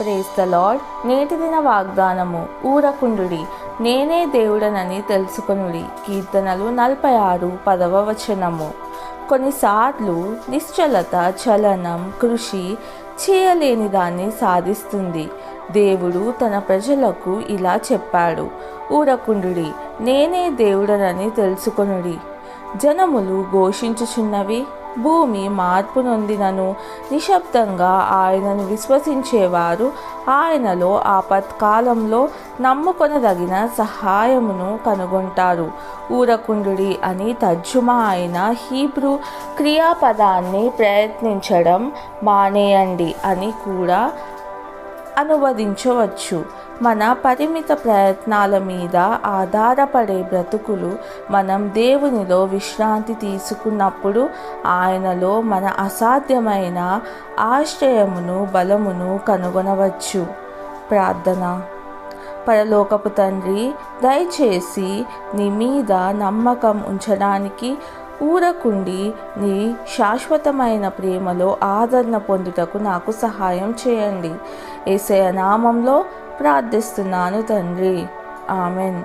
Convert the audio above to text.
Praise the lord నేటి దిన వాగ్దానము ఊరకుండుడి. నేనే దేవుడనని తెలుసుకొనుడి. కీర్తనలు నలభై ఆరు పదవ వచనము. కొన్నిసార్లు నిశ్చలత చలనం కృషి చేయలేని దాన్ని సాధిస్తుంది. దేవుడు తన ప్రజలకు ఇలా చెప్పాడు. ఊరకుండుడి నేనే దేవుడనని తెలుసుకొనుడి. జనములు ఘోషించుచున్నవి. భూమి మార్పు నొందినను నిశ్శబ్దంగా ఆయనను విశ్వసించేవారు ఆయనలో ఆపత్కాలంలో నమ్ముకొనదగిన సహాయమును కనుగొంటారు. ఊరకుండుడి అని తర్జుమా అయిన హీబ్రూ క్రియాపదాన్ని ప్రయత్నించడం మానేయండి అని కూడా అనువదించవచ్చు. మన పరిమిత ప్రయత్నాల మీద ఆధారపడే బ్రతుకులు మనం దేవునిలో విశ్రాంతి తీసుకున్నప్పుడు ఆయనలో మన అసాధ్యమైన ఆశ్రయమును బలమును కనుగొనవచ్చు. ప్రార్థన. పరలోకపు తండ్రి దయచేసి నీ మీద నమ్మకం ఉంచడానికి ఊరకుండి నీ శాశ్వతమైన ప్రేమలో ఆదరణ పొందుటకు నాకు సహాయం చేయండి. ఏసయ నామంలో ప్రార్థిస్తున్నాను తండ్రి. ఆమెన్.